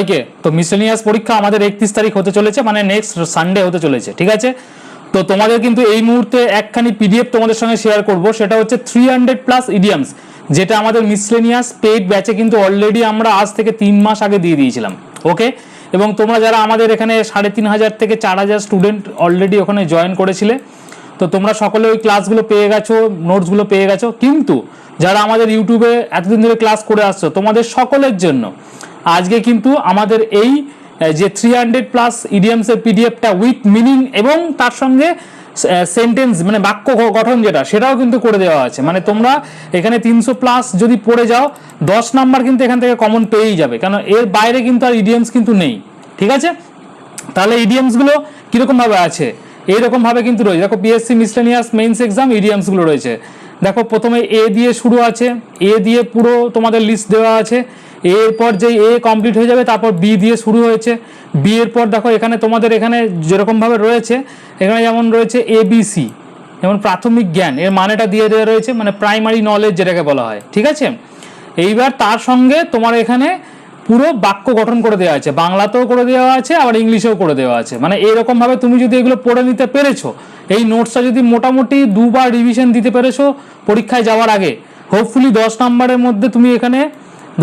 ওকে তো মিসেলিনিয়াস পরীক্ষা আমাদের একত্রিশ তারিখ হতে চলেছে মানে নেক্সট সানডে হতে চলেছে, ঠিক আছে? তো তোমাদের কিন্তু এই মুহূর্তে একখানি পিডিএফ তোমাদের সঙ্গে শেয়ার করব, সেটা হচ্ছে থ্রি হান্ড্রেড প্লাস ইডিয়ামস যেটা আমাদের মিসলেনিয়াস পেইড ব্যাচে কিন্তু অলরেডি আমরা আজ থেকে তিন মাস আগে দিয়ে দিয়েছিলাম ওকে এবং তোমরা যারা আমাদের এখানে সাড়ে তিন হাজার থেকে চার হাজার স্টুডেন্ট অলরেডি ওখানে জয়েন করেছিলে, তো তোমরা সকলে ওই ক্লাসগুলো পেয়ে গেছো নোটসগুলো পেয়ে গেছো। কিন্তু যারা আমাদের ইউটিউবে এতদিন ধরে ক্লাস করে আসছো, তোমাদের সকলের জন্য আজকে কিন্তু আমাদের এই যে থ্রি হান্ড্রেড প্লাস ইডিয়ামসের পিডিএফটা উইথ মিনিং এবং তার সঙ্গে সেন্টেন্স মানে বাক্য গঠন যেটা, সেটাও কিন্তু করে দেওয়া আছে। মানে তোমরা এখানে তিনশো প্লাস যদি পড়ে যাও, দশ নাম্বার কিন্তু এখান থেকে কমন পেয়েই যাবে। কারণ এর বাইরে কিন্তু আর ইডিয়ামস কিন্তু নেই। ঠিক আছে? তাহলে ইডিয়ামসগুলো কীরকম ভাবে আছে? এইরকম ভাবে কিন্তু রয়েছে। দেখো পিএসসি মিসলেনিয়াস মেইনস এক্সাম ইডিয়ামসগুলো রয়েছে। দেখো, প্রথমে এ দিয়ে শুরু আছে। এ দিয়ে পুরো তোমাদের লিস্ট দেওয়া আছে। এরপর যে এ কমপ্লিট হয়ে যাবে, তারপর বি দিয়ে শুরু হয়েছে। বি এর পর দেখো, এখানে তোমাদের এখানে যেরকমভাবে রয়েছে, এখানে যেমন রয়েছে এ বি সি যেমন প্রাথমিক জ্ঞান, এর মানেটা দিয়ে দেওয়া রয়েছে মানে প্রাইমারি নলেজ যেটাকে বলা হয়, ঠিক আছে? এইবার তার সঙ্গে তোমার এখানে পুরো বাক্য গঠন করে দেওয়া আছে। বাংলাতেও করে দেওয়া আছে, আবার ইংলিশেও করে দেওয়া আছে। মানে এরকম ভাবে তুমি যদি এগুলো পড়ে নিতে পেরেছ, এই নোটসটা যদি মোটামুটি দুবার রিভিশন দিতে পেরেছ পরীক্ষায় যাওয়ার আগে হোপফুলি দশ নাম্বারের মধ্যে তুমি এখানে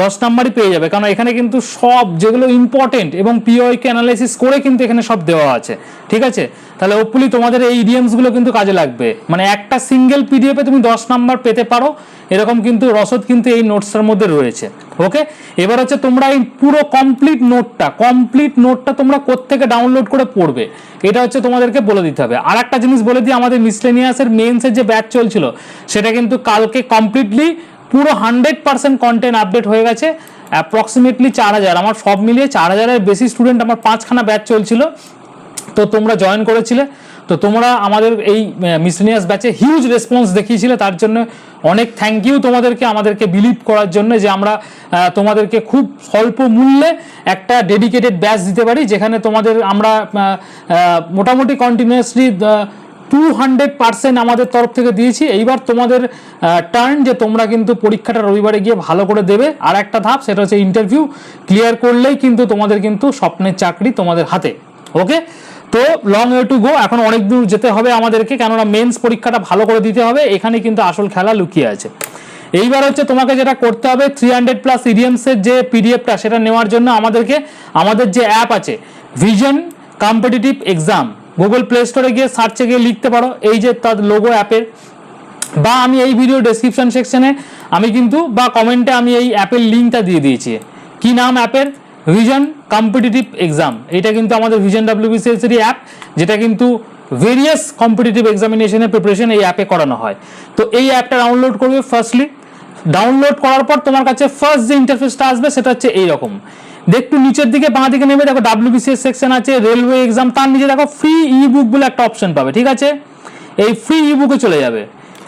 দশ নাম্বারই পেয়ে যাবে। কারণ এখানে কিন্তু সব যেগুলো ইম্পর্টেন্ট এবং পিওইকে অ্যানালাইসিস করে কিন্তু এখানে সব দেওয়া আছে। ঠিক আছে? তাহলে হোপফুলি তোমাদের এই ইডিয়ামসগুলো কিন্তু কাজে লাগবে। মানে একটা সিঙ্গেল পিডিএফে তুমি দশ নাম্বার পেতে পারো। এরকম কিন্তু রসদ কিন্তু এই নোটসটার মধ্যে রয়েছে। ওকে এবার হচ্ছে তোমরা এই পুরো কমপ্লিট নোটটা কমপ্লিট নোটটা তোমরা কোত্থেকে ডাউনলোড করে পড়বে, এটা হচ্ছে তোমাদেরকে বলে দিতে হবে। আর একটা জিনিস বলে দিই, আমাদের মিসলেনিয়াসের মেন্সের যে ব্যাচ চলছিল, সেটা কিন্তু কালকে কমপ্লিটলি পুরো হান্ড্রেড পার্সেন্ট কন্টেন্ট আপডেট হয়ে গেছে অ্যাপ্রক্সিমেটলি চার হাজার। আমার সব মিলিয়ে চার হাজারের বেশি স্টুডেন্ট আমার পাঁচখানা ব্যাচ চলছিল। তো তোমরা জয়েন করেছিলে। তো তোমরা আমাদের এই মিসলিনিয়াস ব্যাচে হিউজ রেসপন্স দেখিয়েছিলে। তার জন্য অনেক থ্যাংক ইউ তোমাদেরকে, আমাদেরকে বিলিভ করার জন্য যে আমরা তোমাদেরকে খুব স্বল্প মূল্যে একটা ডেডিকেটেড ব্যাচ দিতে পারি, যেখানে তোমাদের আমরা মোটামুটি কন্টিনিউয়াসলি টু হান্ড্রেড পার্সেন্ট আমাদের তরফ থেকে দিয়েছি। এইবার তোমাদের টার্ন যে তোমরা কিন্তু পরীক্ষাটা রবিবারে গিয়ে ভালো করে দেবে। আর একটা ধাপ, সেটা হচ্ছে ইন্টারভিউ ক্লিয়ার করলেই কিন্তু তোমাদের কিন্তু স্বপ্নের চাকরি তোমাদের হাতে। ওকে তো লং ওয়ে টু গো এখন অনেক দূর যেতে হবে আমাদেরকে, কেননা মেন্স পরীক্ষাটা ভালো করে দিতে হবে। এখানে কিন্তু আসল খেলা লুকিয়ে আছে। এইবার হচ্ছে তোমাকে যেটা করতে হবে থ্রি হান্ড্রেড প্লাস ইডিএমসের যে পিডিএফটা সেটা নেওয়ার জন্য আমাদেরকে, আমাদের যে অ্যাপ আছে Vision competitive exam Google play স্টোরে গিয়ে সার্চে গিয়ে লিখতে পারো। এই যে তার লোগো অ্যাপের। বা আমি এই ভিডিও ডেসক্রিপশন সেকশনে আমি কিন্তু বা কমেন্টে আমি এই অ্যাপের লিঙ্কটা দিয়ে দিয়েছি। কি নাম অ্যাপের? ভিশন কম্পিটিটিভ এক্সাম এটা কিন্তু আমাদের ভিশন ডাব্লিউবিসিএস এর অ্যাপ যেটা কিন্তু ভেরিয়াস কম্পিটিটিভ এক্সামিনেশনের প্রিপারেশন এই অ্যাপে করানো হয়। তো এই অ্যাপটা ডাউনলোড করবে ফার্স্টলি ডাউনলোড করার পর তোমার কাছে ফার্স্ট যে ইন্টারফেসটা আসবে, সেটা হচ্ছে এইরকম। দেখো নিচের দিকে, বাঁ দিকে নেমে দেখো ডাব্লিউবিসিএস সেকশন আছে রেলওয়ে এক্সাম তার নিচে দেখো ফ্রি ই বুক বলে একটা অপশন পাবে, ঠিক আছে? এই ফ্রি ই বুকে চলে যাবে।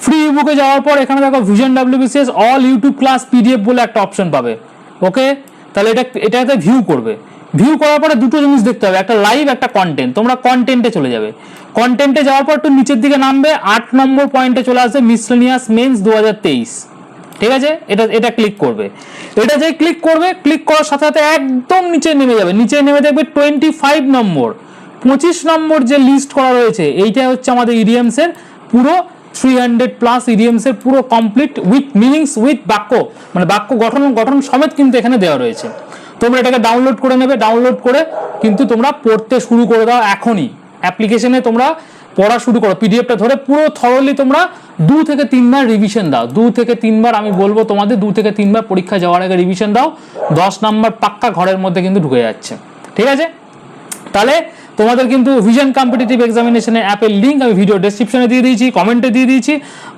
ফ্রি ই বুকে যাওয়ার পর এখানে দেখো Vision WBCS all YouTube class PDF বলে একটা অপশন পাবে ওকে তাহলে এটা, এটাতে ভিউ করবে। ভিউ করার পরে দুটো জিনিস দেখতে হবে, একটা লাইভ একটা কন্টেন্ট তোমরা কন্টেন্টে চলে যাবে। কন্টেন্টে যাওয়ার পর একটু নিচের দিকে নামবে, আট নম্বর পয়েন্টে চলে আসবে মিসলেনিয়াস মেন্স দু ঠিক আছে? এটা এটা ক্লিক করবে। এটা যে ক্লিক করবে ক্লিক করার সাথে সাথে একদম নিচে নেমে যাবে। নিচে নেমে দেখবে টোয়েন্টি ফাইভ নম্বর। পঁচিশ নম্বর যে লিস্ট করা রয়েছে এইটা হচ্ছে আমাদের ইডিএমসের পুরো থ্রি হান্ড্রেড প্লাস ইডিএমসের পুরো কমপ্লিট উইথ মিনিংস উইথ বাক্য। মানে বাক্য গঠন গঠন সমেত কিন্তু এখানে দেওয়া রয়েছে। তোমরা এটাকে ডাউনলোড করে নেবে। ডাউনলোড করে কিন্তু তোমরা পড়তে শুরু করে দাও এখনই। অ্যাপ্লিকেশনে তোমরা পড়া শুরু করো পিডিএফটা ধরে পুরো থরলি তোমরা দু থেকে তিনবার রিভিশন দাও। দু থেকে তিনবার আমি বলব তোমাদের, দু থেকে তিনবার পরীক্ষা যাওয়ার আগে রিভিশন দাও। দশ নাম্বার পাক্কা ঘরের মধ্যে কিন্তু ঢুকে যাচ্ছে। ঠিক আছে? তাহলে তোমাদের কিন্তু ভিশন কম্পিটিটিভ এক্সামিনেশনের অ্যাপের লিঙ্ক আমি ভিডিও ডেসক্রিপশনে দিয়ে দিয়েছি কমেন্টে দিয়ে দিয়েছি,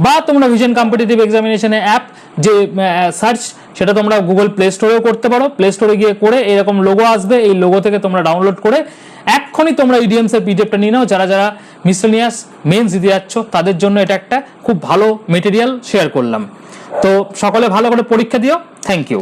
বা তোমরা ভিশন কম্পিটিটিভ এক্সামিনেশনের অ্যাপ যে সার্চ সেটা তোমরা গুগল প্লে স্টোরেও করতে পারো। প্লে স্টোরে গিয়ে করে এরকম লোগো আসবে, এই লোগো থেকে তোমরা ডাউনলোড করে এক্ষুনি তোমরা ইডিএমসের পিডিএফটা নিয়ে নাও, যারা যারা মিসলেনিয়াস মেন্স দিতে যাচ্ছ, তাদের জন্য এটা একটা খুব ভালো মেটেরিয়াল শেয়ার করলাম। তো সকলে ভালো করে পরীক্ষা দিও। Thank you